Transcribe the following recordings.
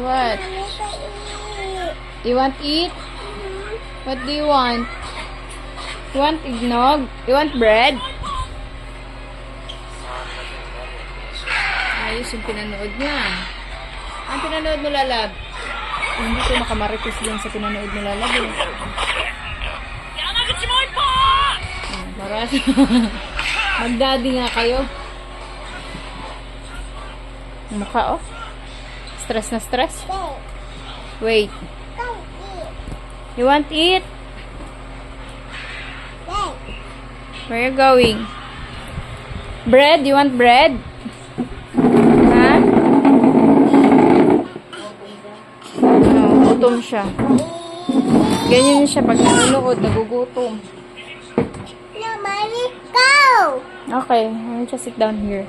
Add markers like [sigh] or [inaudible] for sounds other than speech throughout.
What? You want eat? What do you want? You want eggnog? You want bread? Ayos yung pinanood niya. Ang pinanood mo, Lalab? Hindi ko makamarites lang sa pinanood mo, Lalab. Eh. Maras. [laughs] Mag-daddy nga kayo. Mukha, oh. Stress na stress. Wait. You want to eat? Where you going? Bread? You want bread? Ha? No, gutom siya. Ganyan siya pag nanonood, nagugutom. No, mommy, go! Okay, me just sit down here.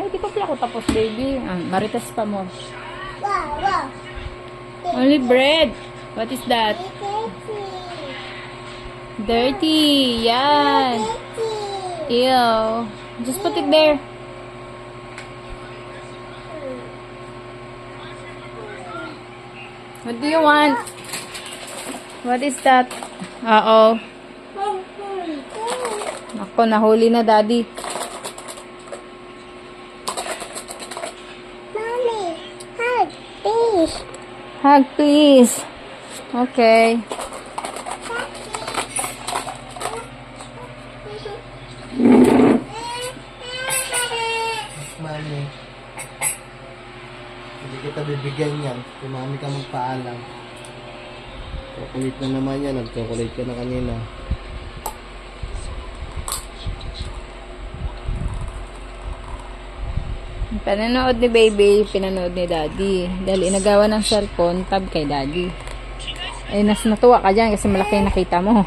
Ay, di pa pala ako tapos, baby. Ah, maritas pa mo. Only bread. What is that? Dirty. Yan. Ew. Just put it there. What do you want? What is that? Uh-oh. Ako, nahuli na, daddy. Mommy, hug, please. Hug, please. Okay. Mami. Hindi kita bibigyan yan. Kung mami ka magpaalam. Chocolate na naman yan. Nag-chocolate ka na kanina. Pinanood ni baby, pinanood ni daddy. Dahil inagawa ng cellphone, tab kay daddy. Eh, nas natuwa ka dyan kasi malaki yung nakita mo. [laughs]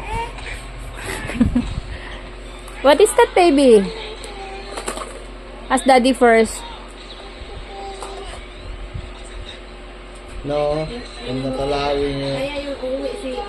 What is that, baby? Ask daddy first. No, ang natalawin niya. yung uwi si